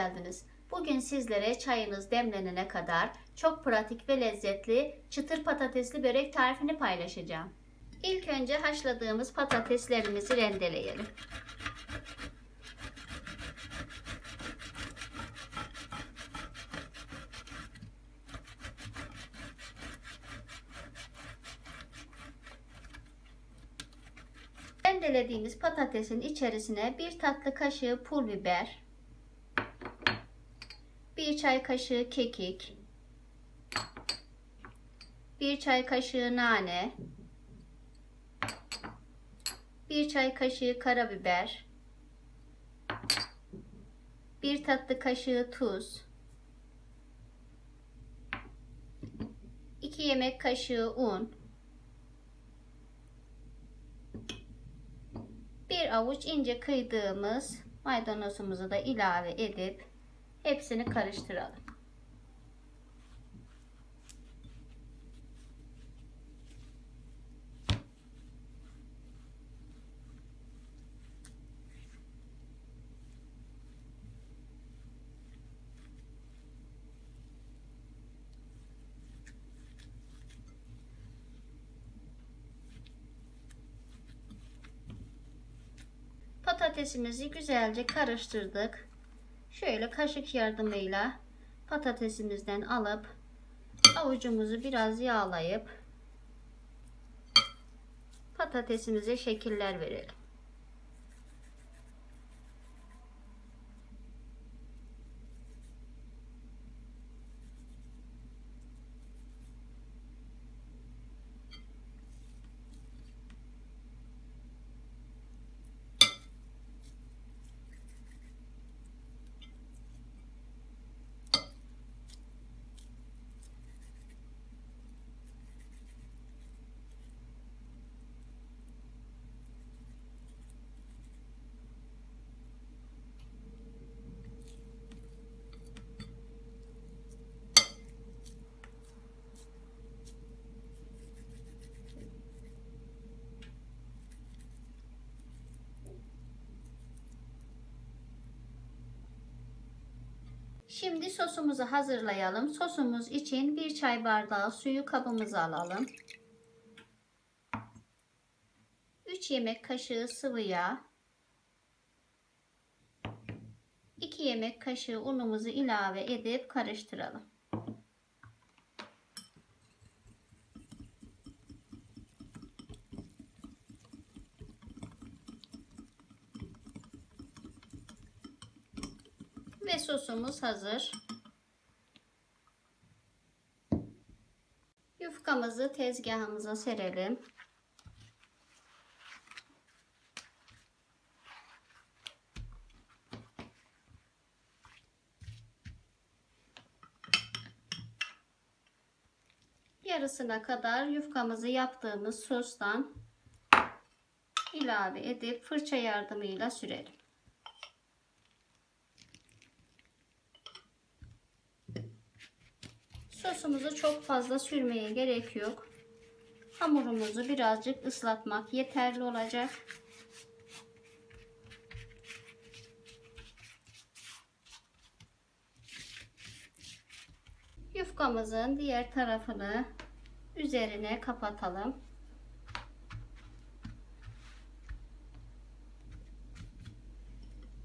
geldiniz. Bugün sizlere çayınız demlenene kadar çok pratik ve lezzetli çıtır patatesli börek tarifini paylaşacağım. İlk önce haşladığımız patateslerimizi rendeleyelim. Rendelediğimiz patatesin içerisine bir tatlı kaşığı pul biber, bir çay kaşığı kekik, bir çay kaşığı nane, bir çay kaşığı karabiber, bir tatlı kaşığı tuz, 2 yemek kaşığı un, bir avuç ince kıydığımız maydanozumuzu da ilave edip hepsini karıştıralım. Patatesimizi güzelce karıştırdık. Şöyle kaşık yardımıyla patatesimizden alıp avucumuzu biraz yağlayıp patatesimize şekiller verelim. Şimdi sosumuzu hazırlayalım. Sosumuz için bir çay bardağı suyu kabımıza alalım. 3 yemek kaşığı sıvı yağ. 2 yemek kaşığı unumuzu ilave edip karıştıralım. Ve sosumuz hazır. Yufkamızı tezgahımıza serelim. Yarısına kadar yufkamızı yaptığımız sostan ilave edip fırça yardımıyla sürelim. Sosumuzu çok fazla sürmeye gerek yok. Hamurumuzu birazcık ıslatmak yeterli olacak. Yufkamızın diğer tarafını üzerine kapatalım.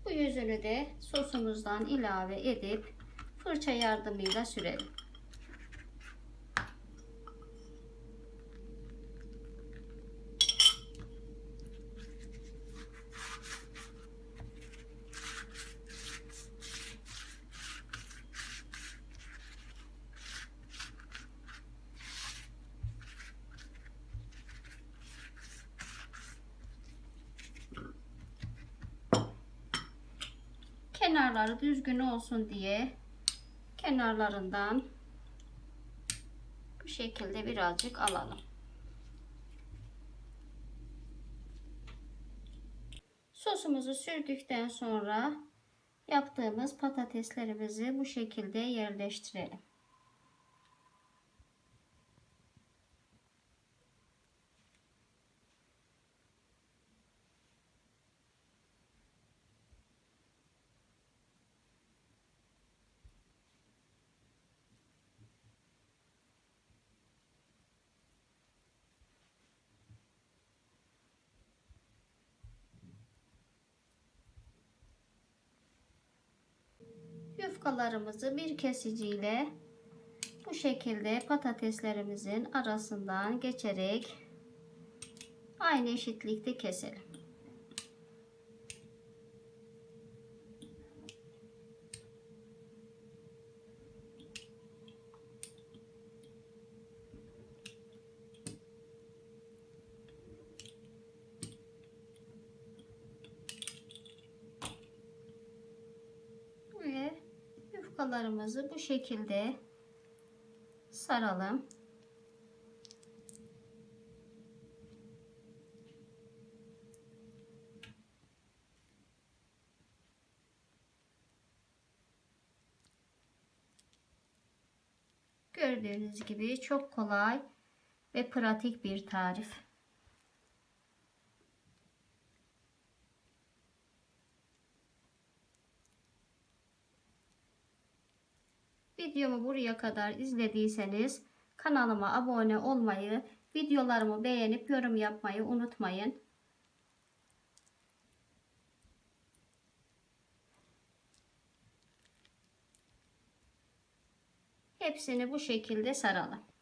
Bu yüzünü de sosumuzdan ilave edip fırça yardımıyla sürelim. Kenarları düzgün olsun diye kenarlarından bu şekilde birazcık alalım. Sosumuzu sürdükten sonra yaptığımız patateslerimizi bu şekilde yerleştirelim. Yufkalarımızı bir kesiciyle bu şekilde patateslerimizin arasından geçerek aynı eşitlikte keselim. ve yufkalarımızı bu şekilde saralım. Gördüğünüz gibi çok kolay ve pratik bir tarif. Videomu buraya kadar izlediyseniz kanalıma abone olmayı, videolarımı beğenip yorum yapmayı unutmayın. Hepsini bu şekilde saralım.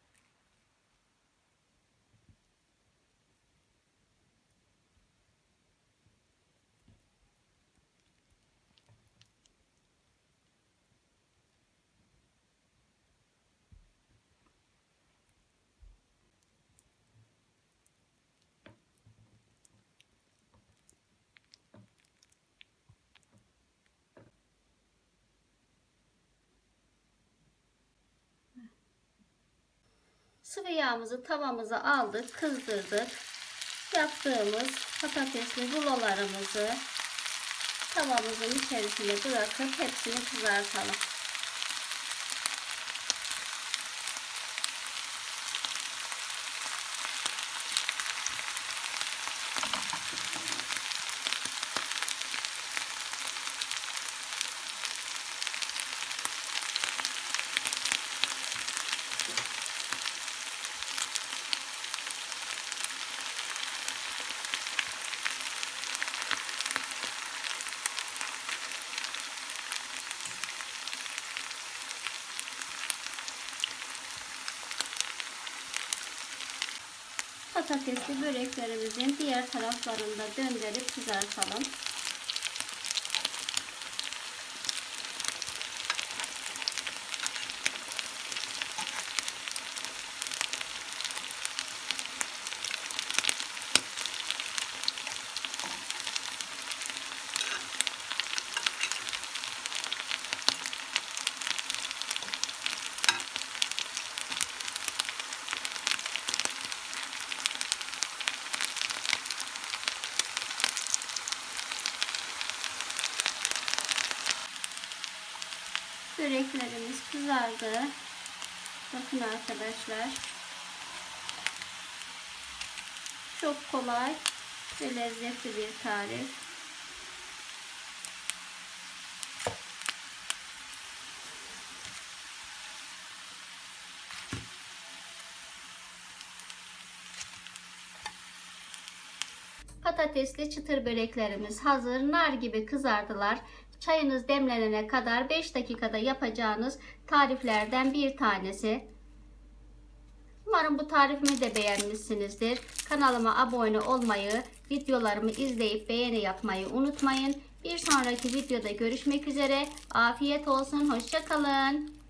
Sıvı yağımızı tavamıza aldık, kızdırdık. Yaptığımız patatesli rulolarımızı tavamızın içerisine bırakıp hepsini kızartalım. Patatesli böreklerimizin diğer taraflarında döndürüp kızartalım. Böreklerimiz kızardı. Bakın arkadaşlar. Çok kolay ve lezzetli bir tarif. Patatesli çıtır böreklerimiz hazır. Nar gibi kızardılar. Çayınız demlenene kadar 5 dakikada yapacağınız tariflerden bir tanesi. Umarım bu tarifimi de beğenmişsinizdir. Kanalıma abone olmayı, videolarımı izleyip beğeni yapmayı unutmayın. Bir sonraki videoda görüşmek üzere. Afiyet olsun. Hoşçakalın.